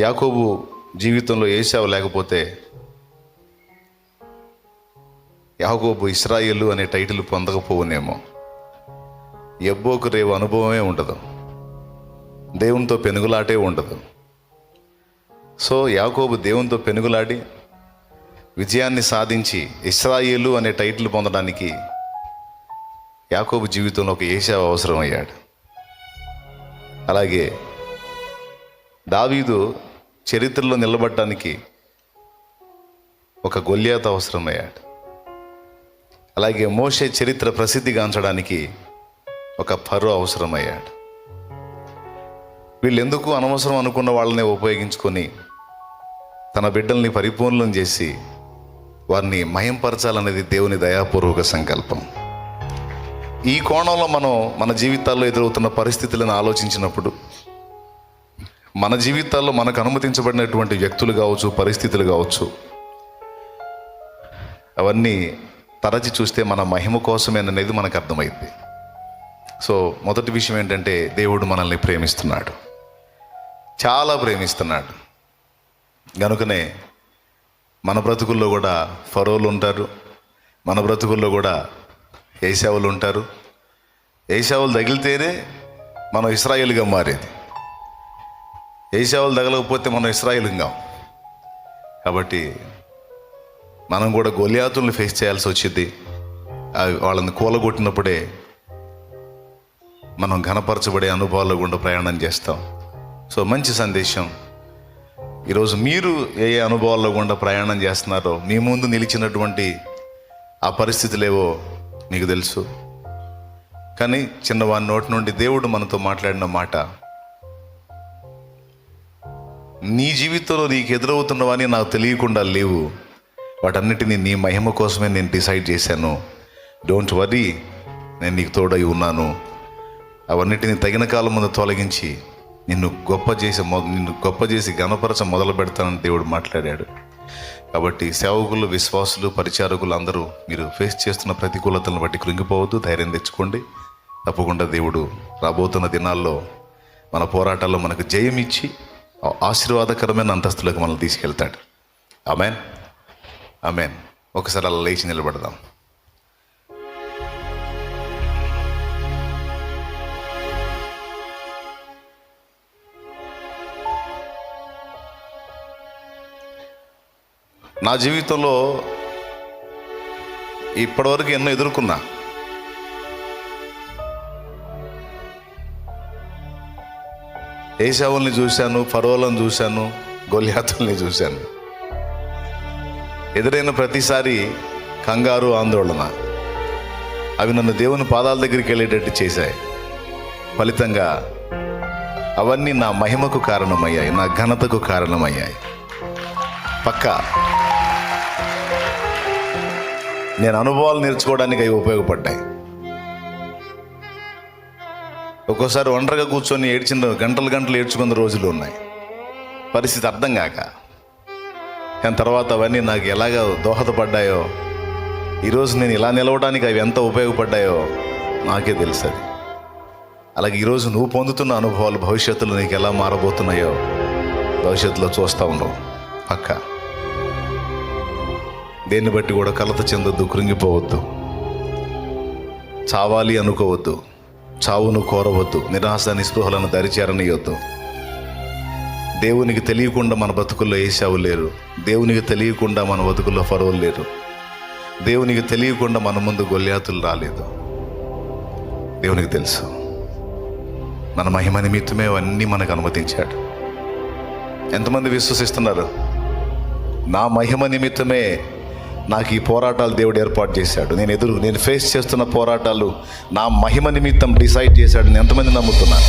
యాకోబు జీవితంలో ఏసావు లేకపోతే యాకోబు ఇస్రాయేలు అనే టైటిల్ పొందకపోవునేమో. ఎబ్బోకు రేవు అనుభవమే ఉండదు. దేవునితో పెనుగులాటే ఉండదు. సో యాకోబు దేవునితో పెనుగులాడి విజయాన్ని సాధించి ఇస్రాయేలు అనే టైటిల్ పొందడానికి యాకోబు జీవితంలో ఒక ఏసావు అవసరం అయ్యాడు అలాగే దావీదు చరిత్రలో నిలబడటానికి ఒక గొల్యాత అవసరమయ్యాడు. అలాగే మోషే చరిత్ర ప్రసిద్ధిగాంచడానికి ఒక పరు అవసరమయ్యాడు. వీళ్ళెందుకు అనవసరం అనుకున్న వాళ్ళనే ఉపయోగించుకొని తన బిడ్డల్ని పరిపూర్ణం చేసి వారిని మయంపరచాలనేది దేవుని దయాపూర్వక సంకల్పం. ఈ కోణంలో మనం మన జీవితాల్లో ఎదురవుతున్న పరిస్థితులను ఆలోచించినప్పుడు మన జీవితాల్లో మనకు అనుమతించబడినటువంటి వ్యక్తులు కావచ్చు పరిస్థితులు కావచ్చు అవన్నీ తరచి చూస్తే మన మహిమ కోసమేననేది మనకు అర్థమైంది. సో మొదటి విషయం ఏంటంటే దేవుడు మనల్ని ప్రేమిస్తున్నాడు. చాలా ప్రేమిస్తున్నాడు. కనుకనే మన బ్రతుకుల్లో కూడా ఫరోలు ఉంటారు. మన బ్రతుకుల్లో కూడా ఏసావులు ఉంటారు. ఏసావులు తగిలితేనే మనం ఇస్రాయేల్గా మారేది. ఏసేవాళ్ళు తగలకపోతే మనం ఇస్రాయేల్గా. కాబట్టి మనం కూడా గొలియాతులను ఫేస్ చేయాల్సి వచ్చింది. అవి వాళ్ళని కూలగొట్టినప్పుడే మనం ఘనపరచబడే అనుభవాల్లో గుండా ప్రయాణం చేస్తాం. సో మంచి సందేశం. ఈరోజు మీరు ఏ ఏ అనుభవాల్లో గుండా ప్రయాణం చేస్తున్నారో మీ ముందు నిలిచినటువంటి ఆ పరిస్థితులేవో మీకు తెలుసు. కానీ చిన్నవాని నోటి నుండి దేవుడు మనతో మాట్లాడిన మాట నీ జీవితంలో నీకు ఎదురవుతున్నవని నాకు తెలియకుండా లేవు. వాటన్నిటినీ నీ మహిమ కోసమే నేను డిసైడ్ చేశాను. డోంట్ వరీ నేను నీకు తోడై ఉన్నాను. అవన్నిటిని తగిన కాలం ముందు తొలగించి నిన్ను గొప్ప చేసి నిన్ను గొప్ప చేసి గణపరచ మొదలు పెడతానని దేవుడు మాట్లాడాడు. కాబట్టి సేవకులు విశ్వాసులు పరిచారకులు అందరూ మీరు ఫేస్ చేస్తున్న ప్రతికూలతలను బట్టి కృంగిపోవద్దు ధైర్యం తెచ్చుకోండి. తప్పకుండా దేవుడు రాబోతున్న దినాల్లో మన పోరాటాల్లో మనకు జయం ఇచ్చి ఆశీర్వాదకరమైన అంతస్తులకు మనల్ని తీసుకెళ్తాడు. అమెన్ అమెన్ ఒకసారి అలా లేచి నిలబడదాం. నా జీవితంలో ఇప్పటివరకు ఎన్నో ఎదుర్కొన్నా. ఏసావుల్ని చూశాను ఫరోలను చూశాను గొలియాతుల్ని చూశాను. ఎదురైన ప్రతిసారి కంగారు ఆందోళన అవి నన్ను దేవుని పాదాల దగ్గరికి వెళ్ళేటట్టు చేశాయి. ఫలితంగా అవన్నీ నా మహిమకు కారణమయ్యాయి నా ఘనతకు కారణమయ్యాయి. పక్కా నేను అనుభవాలు నేర్చుకోవడానికి అవి ఉపయోగపడ్డాయి. ఒక్కోసారి ఒంటరిగా కూర్చొని ఏడ్చిన గంటలు గంటలు ఏడ్చుకున్న రోజులు ఉన్నాయి. పరిస్థితి అర్థం కాక. కానీ తర్వాత అవన్నీ నాకు ఎలాగ దోహదపడ్డాయో ఈరోజు నేను ఇలా నిలవడానికి అవి ఎంత ఉపయోగపడ్డాయో నాకే తెలుసు అది అలాగే ఈరోజు నువ్వు పొందుతున్న అనుభవాలు భవిష్యత్తులో నీకు ఎలా మారబోతున్నాయో భవిష్యత్తులో చూస్తూ ఉన్నావు. పక్క. దేన్ని బట్టి కూడా కలత చెందొద్దు కృంగిపోవద్దు. చావాలి అనుకోవద్దు. చావును కోరవద్దు నిరాశ నిస్పృహలను దరిచేరనియొద్దు. దేవునికి తెలియకుండా మన బతుకుల్లో ఏసావు లేరు. దేవునికి తెలియకుండా మన బతుకుల్లో ఫరోలు లేరు. దేవునికి తెలియకుండా మన ముందు గొల్యాతులు రాలేదు. దేవునికి తెలుసు మన మహిమ నిమిత్తమే అవన్నీ మనకు అనుమతించాడు. ఎంతమంది విశ్వసిస్తున్నారు? నా మహిమ నిమిత్తమే నాకు ఈ పోరాటాలు దేవుడు ఏర్పాటు చేశాడు. నేను ఎదురు నేను ఫేస్ చేస్తున్న పోరాటాలు నా మహిమ నిమిత్తం డిసైడ్ చేశాడు నేను ఎంతమంది నమ్ముతున్నాను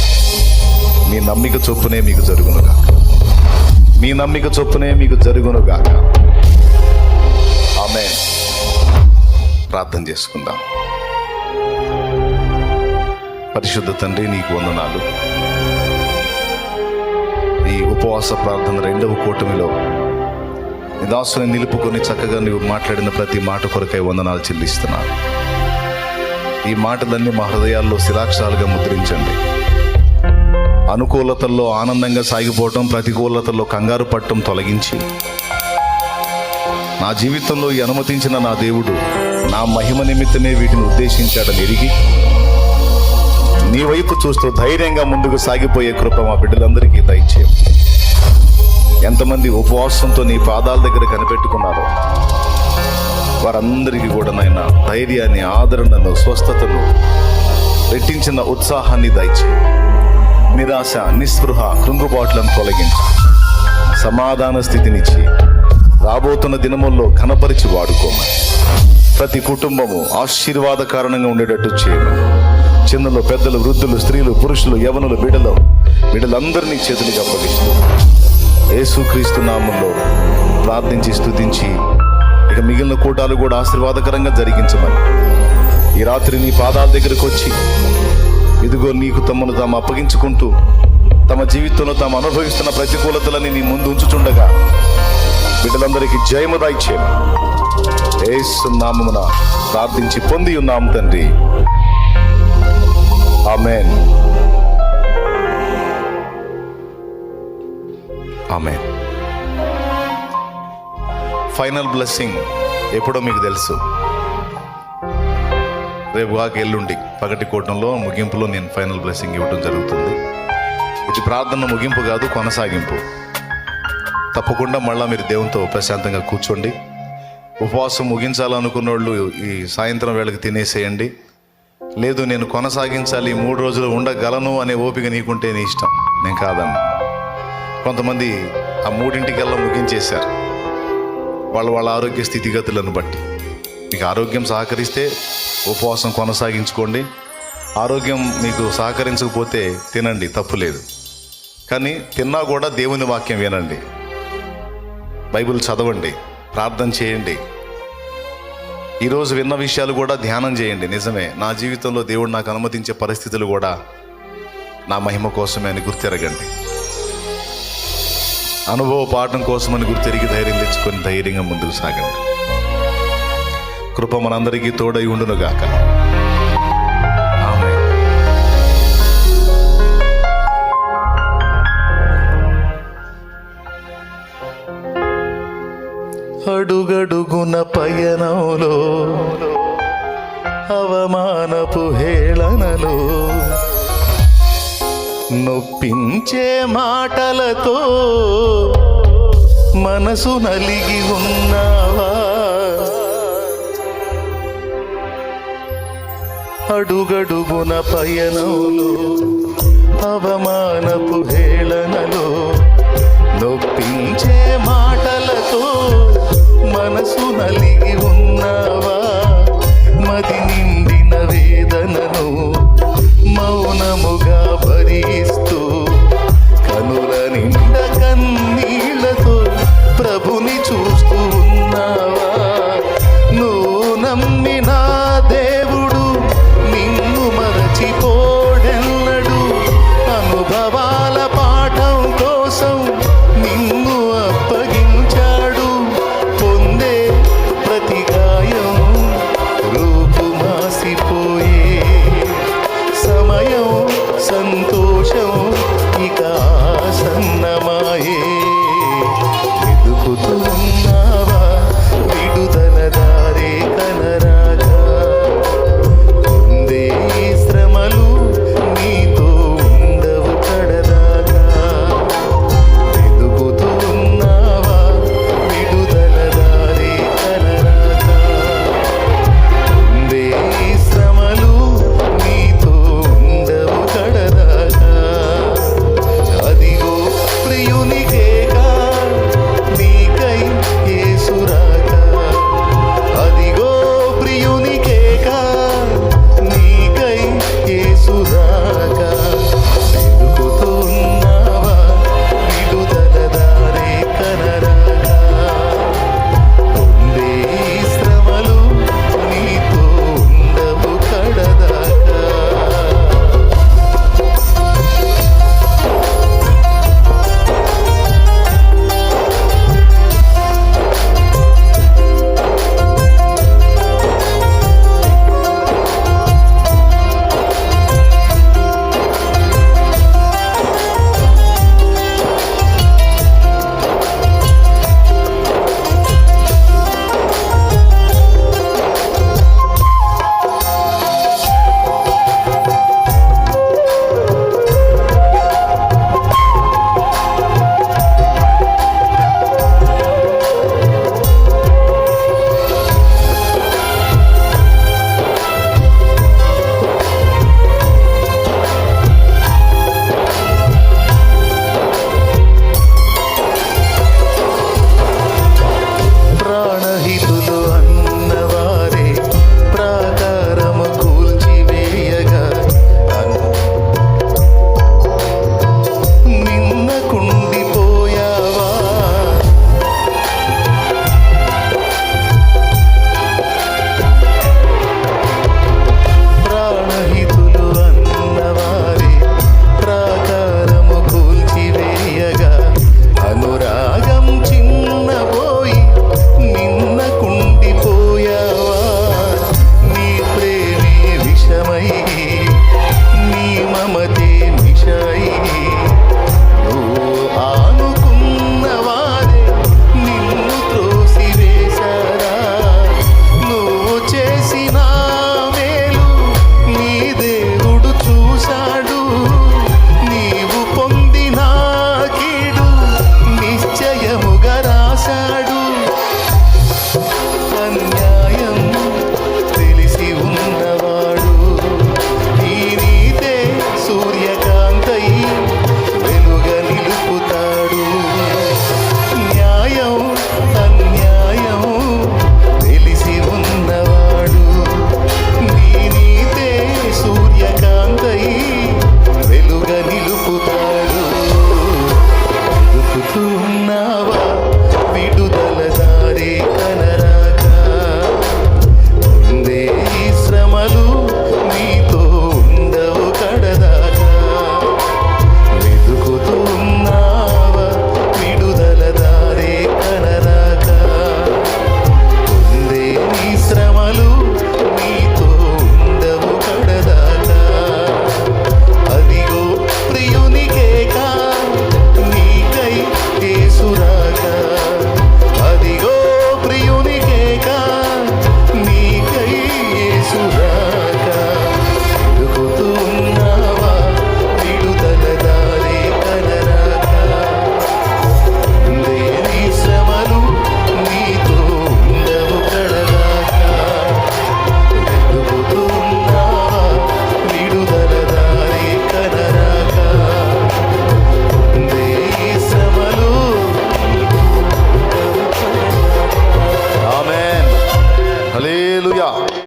మీ నమ్మిక చొప్పునే మీకు జరుగునుగా మీ నమ్మిక చొప్పునే మీకు జరుగునుగాక ఆమె ప్రార్థన చేసుకుందాం. పరిశుద్ధ తండ్రి నీకు వందనాలు. ఈ ఉపవాస ప్రార్థన రెండవ కూటమిలో నిదాసుని నిలుపుకొని చక్కగా నువ్వు మాట్లాడిన ప్రతి మాట కొరకై వందనాలు చెల్లిస్తున్నాను. ఈ మాటలన్నీ మా హృదయాల్లో శిలాక్షరాలుగా ముద్రించండి. అనుకూలతల్లో ఆనందంగా సాగిపోవటం ప్రతికూలతల్లో కంగారు పట్టడం తొలగించి నా జీవితంలో ఈ అనుమతించిన నా దేవుడు నా మహిమ నిమిత్తమే వీటిని ఉద్దేశించాడని ఎరిగి నీ వైపు చూస్తూ ధైర్యంగా ముందుకు సాగిపోయే కృప మా బిడ్డలందరికీ దయచేయ ఎంతమంది ఉపవాసంతో నీ పాదాల దగ్గర కనిపెట్టుకున్నారో వారందరికీ కూడా నాయన ధైర్యాన్ని ఆదరణను స్వస్థతను రెట్టించిన ఉత్సాహాన్ని దయచే నిరాశ నిస్పృహ కృంగుబాట్లను తొలగించి. సమాధాన స్థితినిచ్చి రాబోతున్న దినముల్లో కనపరిచి వాడుకోమని. ప్రతి కుటుంబము ఆశీర్వాద కారణంగా ఉండేటట్టు చేయమని. చిన్నలు పెద్దలు వృద్ధులు స్త్రీలు పురుషులు యవనులు బిడలు బిడలందరినీ చేతులకు అప్పగిస్తూ యేసుక్రీస్తు నామంలో ప్రార్థించి స్తుతించి ఇక మిగిలిన కూటాలు కూడా ఆశీర్వాదకరంగా జరిగించమని. ఈ రాత్రి నీ పాదాల దగ్గరకు వచ్చి ఇదిగో నీకు తమను తాము అప్పగించుకుంటూ తమ జీవితంలో తాము అనుభవిస్తున్న ప్రతికూలతలని నీ ముందు ఉంచుచుండగా బిడ్డలందరికీ జయము దాయిచ్చేయం ఏసు నామమున ప్రార్థించి పొంది ఉన్నాము తండ్రి. ఆమెన్. ఆమె ఫైనల్ బ్లెస్సింగ్ ఎప్పుడో మీకు తెలుసు. రేపు కాక ఎల్లుండి పగటి కూటంలో ముగింపులో నేను ఫైనల్ బ్లెస్సింగ్ ఇవ్వడం జరుగుతుంది. ఇది ప్రార్థన ముగింపు కాదు కొనసాగింపు. తప్పకుండా మళ్ళీ మీరు దేవునితో ప్రశాంతంగా కూర్చోండి. ఉపవాసం ముగించాలనుకున్న వాళ్ళు ఈ సాయంత్రం వేళకి తినేసేయండి. లేదు నేను కొనసాగించాలి మూడు రోజులు ఉండగలను అనే ఓపిక నీకుంటే నీ ఇష్టం. నేను కాదన్నా. కొంతమంది ఆ మూడింటికల్లా ముగించేశారు. వాళ్ళ వాళ్ళ ఆరోగ్య స్థితిగతులను బట్టి. మీకు ఆరోగ్యం సహకరిస్తే ఉపవాసం కొనసాగించుకోండి. ఆరోగ్యం మీకు సహకరించకపోతే తినండి తప్పులేదు కానీ తిన్నా కూడా దేవుని వాక్యం వినండి. బైబిల్ చదవండి ప్రార్థన చేయండి. ఈరోజు విన్న విషయాలు కూడా ధ్యానం చేయండి నిజమే. నా జీవితంలో దేవుడు నాకు అనుమతించే పరిస్థితులు కూడా నా మహిమ కోసమే అని గుర్తిరగండి. అనుభవ పాఠం కోసమని గుర్తెరిగి ధైర్యం తెచ్చుకొని ధైర్యంగా ముందుకు సాగండి. కృప మనందరికీ తోడై ఉండునుగాక. ఆమె అడుగడుగున పయనంలో అవమానపు హేళనలో నొప్పించే మాటలతో మనసు నలిగి ఉన్నావా? అడుగడుగున పయనంలో అవమానపు హేళనలో నొప్పించే మాటలతో మనసు నలిగి ఉన్నావా? మదిని